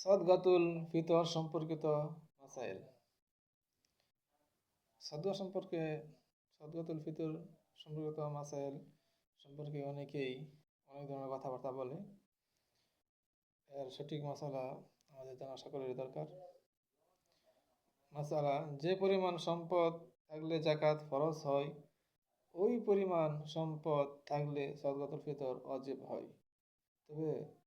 সদগাতুল ফিতর সম্পর্কিত মাসাইল। সদগা সম্পর্কে, সদগাতুল ফিতর সম্পর্কিত মাসাইল সম্পর্কে অনেকেই অনেক ধরনের কথাবার্তা বলে। এর সঠিক মশালা আমাদের জানা সকলেরই দরকার। মশালা যে পরিমাণ সম্পদ থাকলে জাকাত ফরজ হয়, ওই পরিমাণ সম্পদ থাকলে সদগাতুল ফিতর অজীব হয়। তবে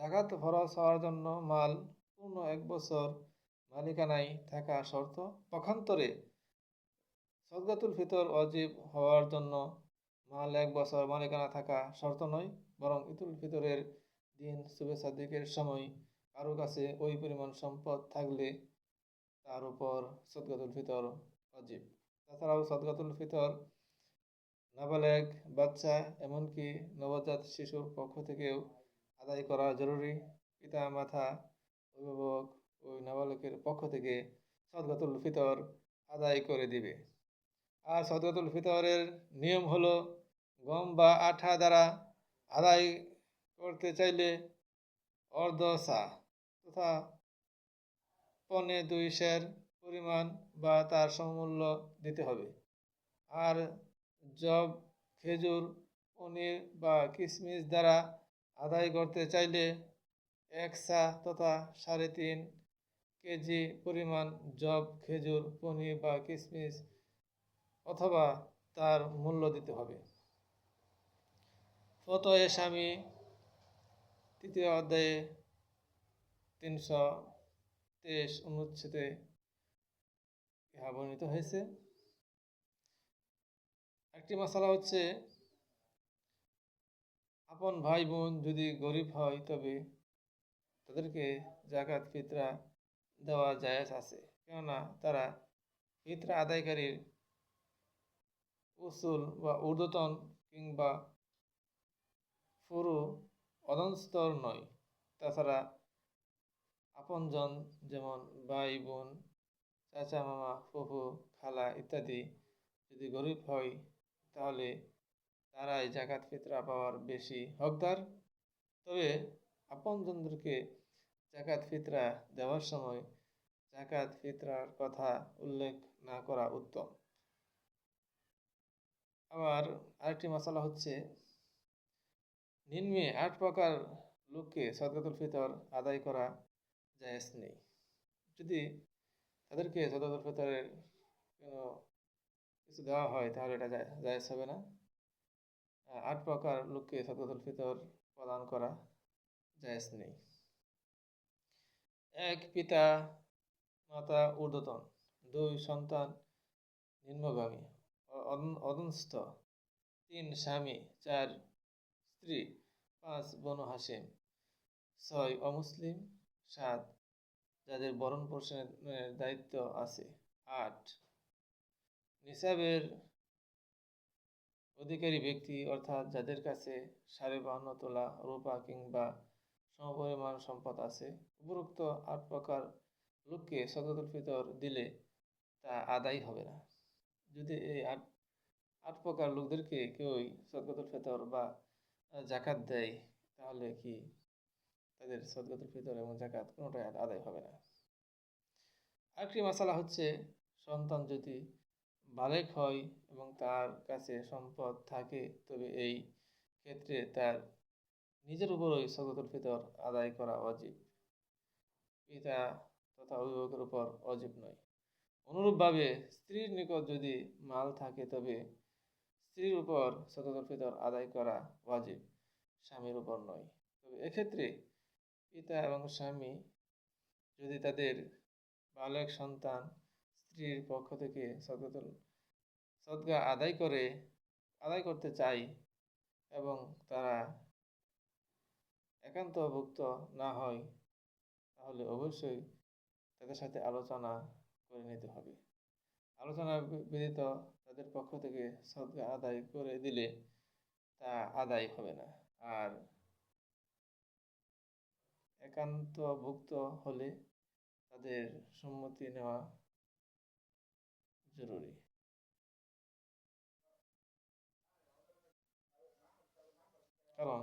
জাকাত ফরজ হওয়ার জন্য মাল পূর্ণ এক বছর মালিকানায় থাকা শর্ত পক্ষান্তরে। সদগাতুল ফিতর অজীব হওয়ার জন্য মাল এক বছর মালিকানা থাকা শর্ত নয়, বরং ইতুল ফিতরের দিন শুভেচ্ছা দিকের সময় কারও কাছে ওই পরিমাণ সম্পদ থাকলে তার উপর সদগাতুল ফিতর অজীব তাছাড়াও সদগাতুল ফিতর নাবালেগ বাচ্চা এমনকি নবজাত শিশুর পক্ষ থেকেও আদায় করা জরুরি। পিতা, মাতা, অভিভাবক ওই নাবালকের পক্ষ থেকে সদগাতুল ফিতর আদায় করে দিবে। আর সদগাতুল ফিতরের নিয়ম হলো, গম বা আঠা দ্বারা আদায় করতে চাইলে অর্ধ সা তথা পনে দুই শের পরিমাণ বা তার সমূল্য দিতে হবে। আর জব, খেজুর, পনির বা কিশমিশ দ্বারা আদায় করতে চাইলে এক সা তথা সাড়ে তিন কেজি পরিমাণ জব খেজুর, পনির বা কিশমিশ অথবা তার মূল্য দিতে হবে। ফতয়ে স্বামী তৃতীয় অধ্যায়ে তিনশো তেইশ অনুচ্ছেদে ইহা বর্ণিত হয়েছে। একটি মশালা হচ্ছে আপন ভাই বোন যদি গরিব হয় তবে তাদেরকে জাকাত, ফিতরা দেওয়া জায়েজ আছে। কেননা তারা ফিতরা আদায়কারীর উসুল বা ঊর্ধ্বতন কিংবা পুরো অদনস্তর নয়। তাছাড়া আপনজন যেমন ভাই বোন চাচা মামা ফুফু, খালা ইত্যাদি যদি গরিব হয় তাহলে তারাই জাকাত ফিতরা পাওয়ার বেশি হকদার। তবে আপনজনদেরকে জাকাত ফিতরা দেওয়ার সময় জাকাত ফিতরার কথা উল্লেখ না করা উত্তম। আবার আরেকটি মশলা হচ্ছে, নিম্নে আট প্রকার লোককে সদকাতুল ফিতর আদায় করা জায়েজ নেই। যদি তাদেরকে সদকাতুল ফিতরের কোনো কিছু দেওয়া হয়, তাহলে এটা জায়েজ হবে না। আট প্রকার লোককে সদকাতুল ফিতর প্রদান করা জায়েজ নেই। এক, পিতা, মাতা, ঊর্ধ্বতন। দুই, সন্তান, নিম্নগামী অদনস্থ তিন, স্বামী। চার, স্ত্রী। পাঁচ, বনু হাসিম ছয়, অমুসলিম। সাত, যাদের বরণ পোষণের দায়িত্ব আছে। আট, নিসাবের অধিকারী ব্যক্তি অর্থাৎ যাদের কাছে সাড়ে বাহান্ন তোলা রূপা কিংবা সমপরিমাণ সম্পদ আছে, উপরোক্ত আট প্রকার লোককে সদতুল ফিতর দিলে তা আদায় হবে না। যদি এই আট আট প্রকার লোকদেরকে কেউই সদগতুল ফিতর বা জাকাত দেয়, তাহলে কি তাদের সদগতুল ফিতর এবং জাকাত কোনোটাই আদায় হবে না? আরেকটি মশালা হচ্ছে সন্তান যদি বালেক হয় এবং তার কাছে সম্পদ থাকে, তবে এই ক্ষেত্রে তার নিজের উপরই সদগতুল ফিতর আদায় করা অজীব। পিতা তথা অভিভাবকের উপর অজীব নয়। অনুরূপভাবে স্ত্রীর নিকট যদি মাল থাকে, তবে স্ত্রীর উপর সদতুল ফিতর আদায় করা ওয়াজিব স্বামীর উপর নয়। তবে এক্ষেত্রে পিতা এবং স্বামী যদি তাদের বালক সন্তান স্ত্রীর পক্ষ থেকে সদতুল সদগা আদায় করে, আদায় করতে চাই এবং তারা একান্তভুক্ত না হয়, তাহলে অবশ্যই তাদের সাথে আলোচনা করে নিতে হবে। আলোচনা ব্যতীত তাদের পক্ষ থেকে সদকা আদায় করে দিলে তা আদায় হবে না। আর একান্তভুক্ত হলে তাদের সম্মতি নেওয়া জরুরি। কারণ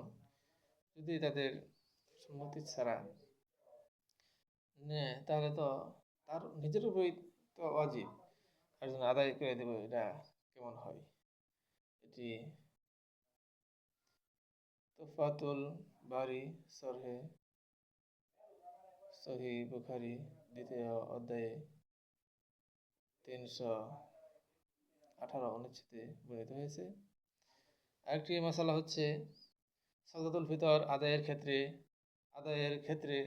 যদি তাদের সম্মতি ছাড়া নেয়, তাহলে তো তার নিজের উপরই তো অজীব একজন আদায় করে দেবো এটা কেমন হয়? এটি তোফাতুল বাড়ি সরহে সহি বুখারি দ্বিতীয় অধ্যায়ে তিনশো আঠারো অনুচ্ছেদে বর্ণিত হয়েছে। আরেকটি মশালা হচ্ছে সদতুল ফিতর আদায়ের ক্ষেত্রে আদায়ের ক্ষেত্রে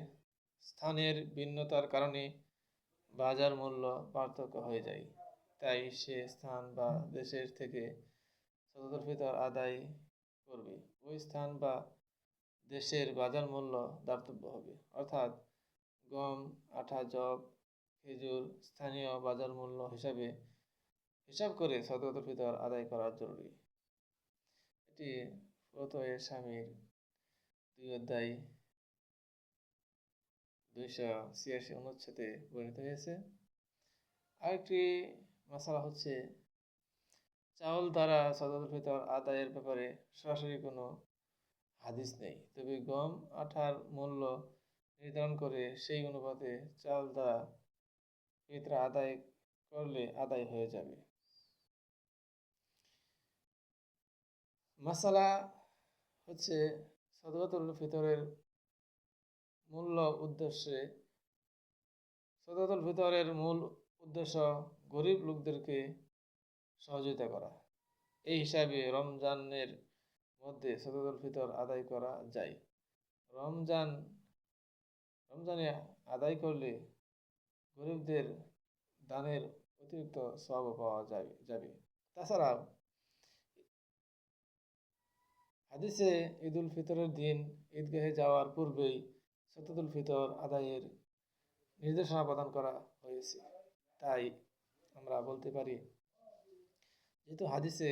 স্থানের ভিন্নতার কারণে বাজার মূল্য পার্থক্য হয়ে যায়। তাই সে স্থান বা দেশের থেকে সদতুল ফিতর আদায় করবে। ওই স্থান বা দেশের বাজার মূল্য দাতব্য হবে। অর্থাৎ গম, আঠা জব খেজুর স্থানীয় বাজার মূল্য হিসাবে হিসাব করে সদকাতুল ফিতর আদায় করা জরুরি। এটি প্রতয়ের স্বামীর দুই অধ্যায় দুইশো ছিয়াশি অনুচ্ছেদে বর্ণিত হয়েছে। আরেকটি মশালা হচ্ছে, চাউল দ্বারা সদকাতুল ফিতর আদায়ের ব্যাপারে সরাসরি কোনো হাদিস নেই। তবে গম, আঠার মূল্য নির্ধারণ করে সেই অনুপাতে চাল দ্বারা ফিতরা আদায় করলে আদায় হয়ে যাবে। মশালা হচ্ছে সদকাতুল ফিতরের মূল্য উদ্দেশ্যে সদকাতুল ফিতরের মূল উদ্দেশ্য গরিব লোকদেরকে সহযোগিতা করা। এই হিসাবে রমজানের মধ্যে সদকাতুল ফিতর আদায় করা যায়। রমজান, রমজানে আদায় করলে গরিবদের দানের অতিরিক্ত সব পাওয়া যাবে যাবে। তাছাড়া হাদিসে ঈদ উল ফিতরের দিন ঈদগাহে যাওয়ার পূর্বেই সততুল ফিতর আদায়ের নির্দেশনা প্রদান করা হয়েছে। তাই আমরা বলতে পারি, যেহেতু হাদিসে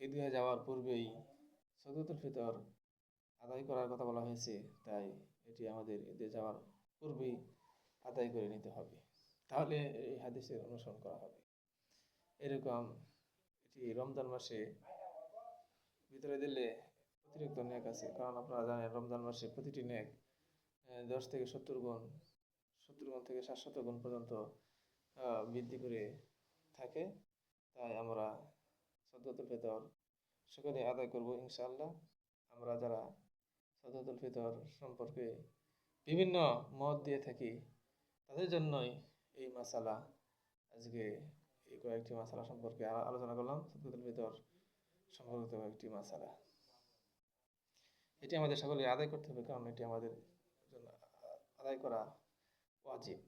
ঈদগাহে যাওয়ার পূর্বেই সততুল ফিতর আদায় করার কথা বলা হয়েছে, তাই এটি আমাদের ঈদে যাওয়ার পূর্বেই আদায় করে নিতে হবে। তাহলে এই হাদিসের অনুসরণ করা হবে। এরকম এটি রমজান মাসে ভিতরে দিলে অতিরিক্ত ন্যাক আছে। কারণ আপনারা জানেন, রমজান মাসে প্রতিটি ন্যাক দশ থেকে সত্তর গুণ সত্তর গুণ থেকে সাতশত গুণ পর্যন্ত বৃদ্ধি করে থাকে। তাই আমরা সদ্যতুল ফেতর সকলে আদায় করব ইনশাআল্লাহ। আমরা যারা সদতুল ফিতর সম্পর্কে বিভিন্ন মত দিয়ে থাকি তাদের জন্যই এই মশালা আজকে এই কয়েকটি মশালা সম্পর্কে আলোচনা করলাম। সদতুল ফিতর সম্পর্কিত কয়েকটি মশালা এটি আমাদের সকলে আদায় করতে হবে, কারণ এটি আমাদের জন্য আদায় করা ওয়াজিব।